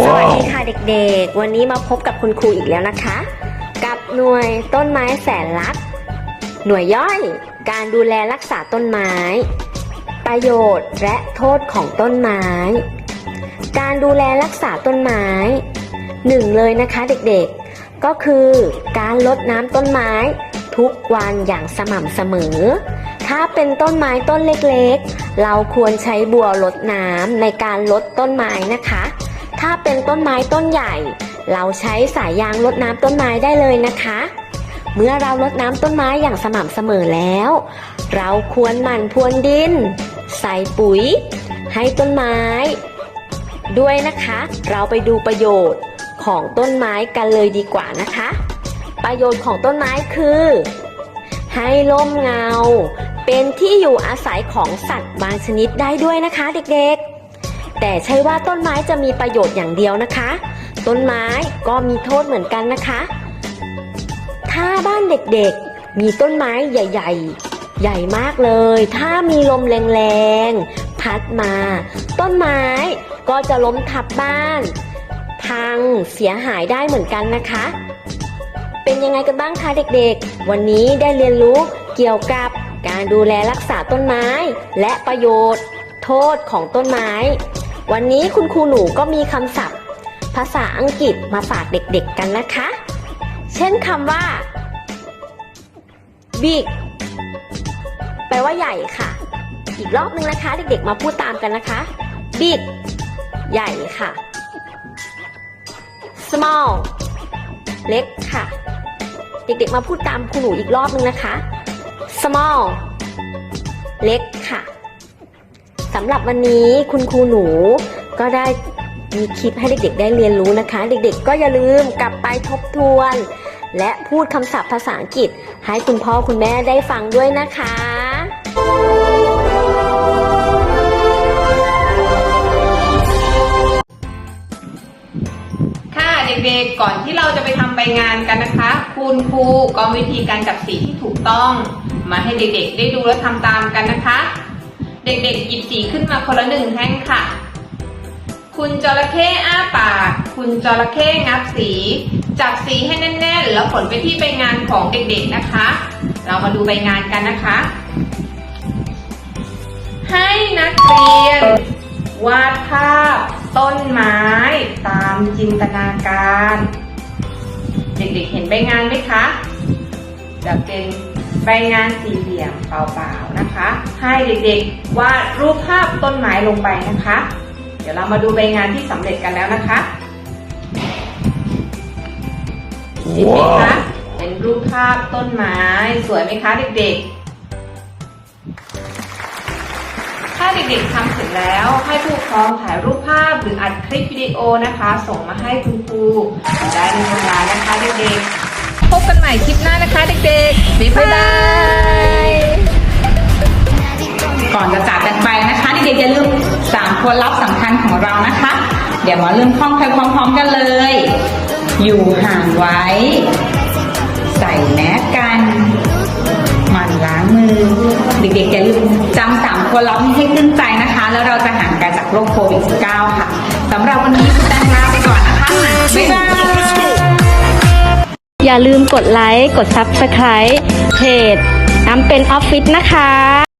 สวัสดีค่ะเด็กๆ วันนี้มาพบกับคุณครูอีกแล้วนะคะ กับหน่วยต้นไม้แสนรัก หน่วยย่อย การดูแลรักษาต้นไม้ ประโยชน์และโทษของต้นไม้ การดูแลรักษาต้นไม้หนึ่งเลยนะคะเด็กๆ ก็คือการลดน้ำต้นไม้ ทุกวันอย่างสม่ำเสมอ ถ้าเป็นต้นไม้ต้นเล็กๆ เราควรใช้บัวรดน้ำในการลดต้นไม้นะคะ ถ้าเป็นต้นไม้ต้นใหญ่ เราใช้สายยางรดน้ำต้นไม้ได้เลยนะคะ เมื่อเรารดน้ำต้นไม้อย่างสม่ำเสมอแล้ว เราควรหมั่นพรวนดิน ใส่ปุ๋ย ให้ต้นไม้ ด้วยนะคะ เราไปดูประโยชน์ของต้นไม้กันเลยดีกว่านะคะ ประโยชน์ของต้นไม้คือ ให้ร่มเงา เป็นที่อยู่อาศัยของสัตว์บางชนิดได้ด้วยนะคะเด็กๆ แต่ใช่ว่าต้นไม้จะมีประโยชน์อย่างเดียวนะคะ ต้นไม้ก็มีโทษเหมือนกันนะคะ ถ้าบ้านเด็กๆ มีต้นไม้ใหญ่ ๆ ใหญ่มากเลย ถ้ามีลมแรงๆ พัดมา ต้นไม้ก็จะล้มทับบ้าน พังเสียหายได้เหมือนกันนะคะ เป็นยังไงกันบ้างคะเด็กๆ วันนี้ได้เรียนรู้เกี่ยวกับการดูแลรักษาต้นไม้ และประโยชน์ โทษของต้นไม้ วันนี้คุณครูหนูก็มีคำศัพท์ ภาษาอังกฤษมาฝากเด็กๆกันนะคะ เช่นคำว่า big แปลว่าใหญ่ค่ะ อีกรอบนึงนะคะ เด็กๆมาพูดตามกันนะคะ big ใหญ่ค่ะ small เล็กค่ะ เด็กๆมาพูดตามครูหนูอีกรอบนึงนะคะ small เล็กค่ะ สำหรับวันนี้คุณครูหนูก็ได้มีคลิปให้เด็กๆ ได้เรียนรู้นะคะ เด็กๆ ก็อย่าลืมกลับไปทบทวน และพูดคำศัพท์ภาษาอังกฤษ ให้คุณพ่อคุณแม่ได้ฟังด้วยนะคะค่ะเด็กๆก่อนที่เราจะไปทำใบงานกันนะคะ คุณครูก็วิธีการจับสีที่ถูกต้อง มาให้เด็กๆ ได้ดูและทำตามกันนะคะ เด็กๆหยิบสีขึ้นมาคนละหนึ่งแท่งค่ะ คุณจระเข้อ้าปาก คุณจระเข้งับสี จับสีให้แน่นๆ แล้วผลไปที่ใบงานของเด็กๆนะคะ เรามาดูใบงานกันนะคะ ให้นักเรียน วาดภาพ ต้นไม้ตามจินตนาการ เด็กๆเห็นใบงานไหมคะจะเป็น ใบงานสี่เหลี่ยมเปล่าๆนะคะ ให้เด็กๆวาดรูปภาพต้นไม้ลงไปนะคะ เดี๋ยวเรามาดูใบงานที่สำเร็จกันแล้วนะคะเห็นไหมคะเป็นรูปภาพต้นไม้สวยไหมคะเด็กๆ ถ้าเด็กๆทำเสร็จแล้วให้ผู้ปกครองถ่ายรูปภาพหรืออัดคลิปวิดีโอนะคะ ส่งมาให้คุณครูได้ในเวลานะคะเด็กๆ พบกันใหม่คลิปหน้านะคะเด็กๆ บ๊ายบาย ก่อนจะจากกันไปนะคะเด็กๆอย่าลืมสามคนลับสำคัญของเรานะคะ เดี๋ยวมาเริ่มท่องไปพร้อมๆกันเลย อยู่ห่างไว้ ใส่แมสกันหมั่นล้างมือ เด็กๆอย่าลืมจำสามคนลับนี้ให้ขึ้นใจนะคะ แล้วเราจะห่างไกลจากโรคโควิด -19 ค่ะสำหรับวันนี้คุณแตงลาไปก่อนนะคะบ๊ายบาย อย่าลืมกดไลค์ กด Subscribe เพจน้ำเป็นออฟฟิศนะคะ